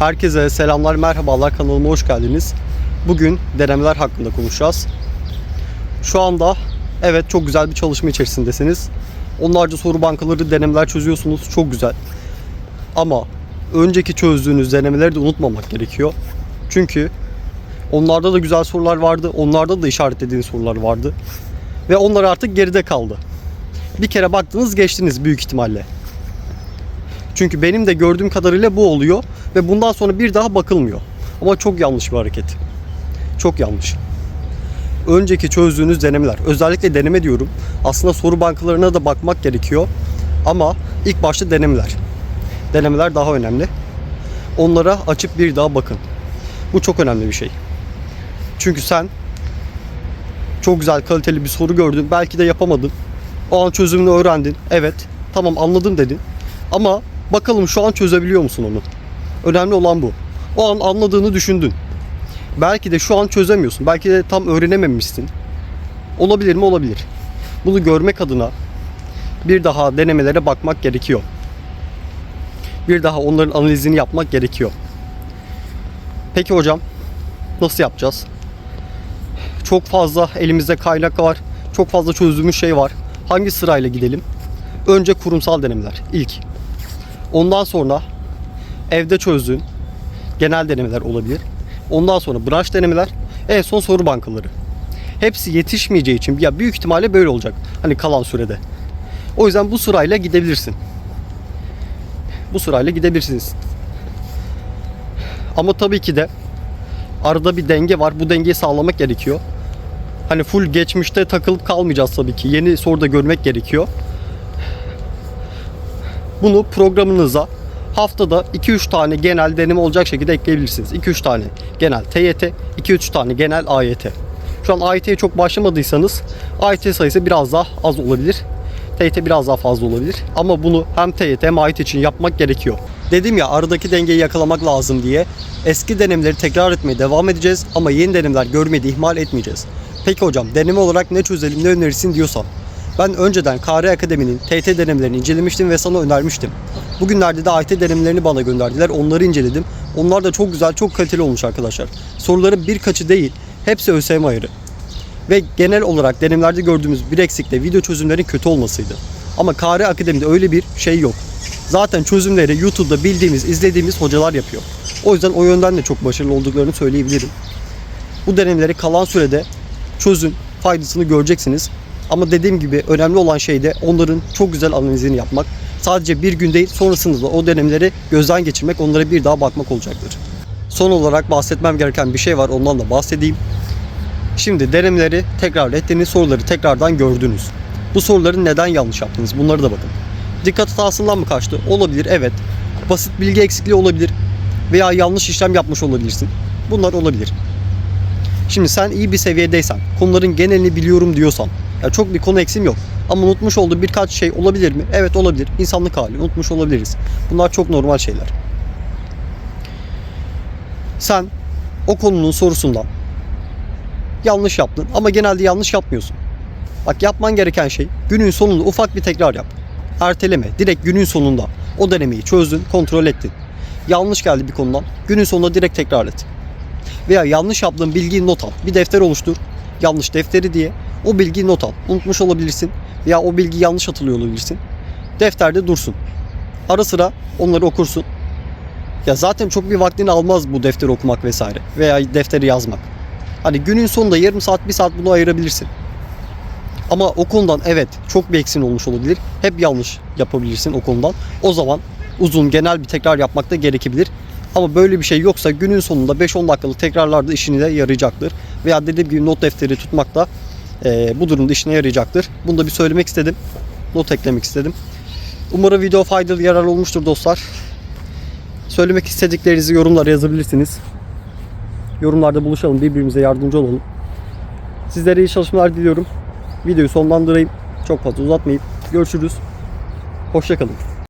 Herkese selamlar, merhabalar. Kanalıma hoş geldiniz. Bugün denemeler hakkında konuşacağız. Şu anda evet çok güzel bir çalışma içerisindesiniz. Onlarca soru bankaları, denemeler çözüyorsunuz. Çok güzel. Ama önceki çözdüğünüz denemeleri de unutmamak gerekiyor. Çünkü onlarda da güzel sorular vardı. Onlarda da işaretlediğiniz sorular vardı. Ve onlar artık geride kaldı. Bir kere baktınız geçtiniz büyük ihtimalle. Çünkü benim de gördüğüm kadarıyla bu oluyor ve bundan sonra bir daha bakılmıyor. Ama çok yanlış bir hareket. Çok yanlış. Önceki çözdüğünüz denemeler, özellikle deneme diyorum. Aslında soru bankalarına da bakmak gerekiyor. Ama ilk başta denemeler. Denemeler daha önemli. Onlara açıp bir daha bakın. Bu çok önemli bir şey. Çünkü sen çok güzel kaliteli bir soru gördün. Belki de yapamadın. O an çözümünü öğrendin. Evet, tamam anladım dedin. Ama bakalım şu an çözebiliyor musun onu? Önemli olan bu. O an anladığını düşündün. Belki de şu an çözemiyorsun. Belki de tam öğrenememişsin. Olabilir mi? Olabilir. Bunu görmek adına bir daha denemelere bakmak gerekiyor. Bir daha onların analizini yapmak gerekiyor. Peki hocam nasıl yapacağız? Çok fazla elimizde kaynak var. Çok fazla çözdüğümüz şey var. Hangi sırayla gidelim? Önce kurumsal denemeler ilk. Ondan sonra evde çözdüğün genel denemeler olabilir. Ondan sonra branş denemeler, en son soru bankaları. Hepsi yetişmeyeceği için ya büyük ihtimalle böyle olacak. Hani kalan sürede. O yüzden bu sırayla gidebilirsin. Bu sırayla gidebilirsiniz. Ama tabii ki de arada bir denge var. Bu dengeyi sağlamak gerekiyor. Hani full geçmişte takılıp kalmayacağız tabii ki. Yeni soruda görmek gerekiyor. Bunu programınıza haftada 2-3 tane genel deneme olacak şekilde ekleyebilirsiniz. 2-3 tane genel TYT, 2-3 tane genel AYT. Şu an AYT'ye çok başlamadıysanız AYT sayısı biraz daha az olabilir. TYT biraz daha fazla olabilir. Ama bunu hem TYT hem AYT için yapmak gerekiyor. Dedim ya aradaki dengeyi yakalamak lazım diye. Eski denemeleri tekrar etmeye devam edeceğiz ama yeni denemeler görmeyi de ihmal etmeyeceğiz. Peki hocam deneme olarak ne çözelim ne önerirsin diyorsan. Ben önceden KR Akademi'nin TYT denemelerini incelemiştim ve sana önermiştim. Bugünlerde de AYT denemelerini bana gönderdiler. Onları inceledim. Onlar da çok güzel, çok kaliteli olmuş arkadaşlar. Soruların birkaçı değil, hepsi ÖSYM ayırı. Ve genel olarak denemelerde gördüğümüz bir eksik de video çözümlerin kötü olmasıydı. Ama KR Akademi'de öyle bir şey yok. Zaten çözümleri YouTube'da bildiğimiz, izlediğimiz hocalar yapıyor. O yüzden o yönden de çok başarılı olduklarını söyleyebilirim. Bu denemeleri kalan sürede çözün, faydasını göreceksiniz. Ama dediğim gibi önemli olan şey de onların çok güzel analizini yapmak. Sadece bir gün değil sonrasında da o dönemleri gözden geçirmek, onlara bir daha bakmak olacaktır. Son olarak bahsetmem gereken bir şey var ondan da bahsedeyim. Şimdi denemeleri tekrar ettiğiniz soruları tekrardan gördünüz. Bu soruları neden yanlış yaptınız bunları da bakın. Dikkat hatasından mı kaçtı? Olabilir evet. Basit bilgi eksikliği olabilir. Veya yanlış işlem yapmış olabilirsin. Bunlar olabilir. Şimdi sen iyi bir seviyedeysen, konuların genelini biliyorum diyorsan, ya çok bir konu eksim yok. Ama unutmuş olduğu birkaç şey olabilir mi? Evet olabilir. İnsanlık hali. Unutmuş olabiliriz. Bunlar çok normal şeyler. Sen o konunun sorusundan yanlış yaptın ama genelde yanlış yapmıyorsun. Bak yapman gereken şey günün sonunda ufak bir tekrar yap. Erteleme. Direkt günün sonunda o denemeyi çözdün, kontrol ettin. Yanlış geldi bir konudan. Günün sonunda direkt tekrar et. Veya yanlış yaptığın bilgiyi not al. Bir defter oluştur. Yanlış defteri diye o bilgiyi not al. Unutmuş olabilirsin veya o bilgi yanlış hatırlıyor olabilirsin. Defterde dursun. Ara sıra onları okursun. Ya zaten çok bir vaktini almaz bu defteri okumak vesaire veya defteri yazmak. Hani günün sonunda yarım saat bir saat bunu ayırabilirsin. Ama o konudan evet çok bir eksin olmuş olabilir. Hep yanlış yapabilirsin o konudan. O zaman uzun genel bir tekrar yapmak da gerekebilir. Ama böyle bir şey yoksa günün sonunda 5-10 dakikalık tekrarlarda işine de yarayacaktır. Veya dediğim gibi not defteri tutmak da e, bu durumda işine yarayacaktır. Bunu da bir söylemek istedim. Not eklemek istedim. Umarım video faydalı yararlı olmuştur dostlar. Söylemek istediklerinizi yorumlara yazabilirsiniz. Yorumlarda buluşalım, birbirimize yardımcı olalım. Sizlere iyi çalışmalar diliyorum. Videoyu sonlandırayım. Çok fazla uzatmayıp görüşürüz. Hoşçakalın.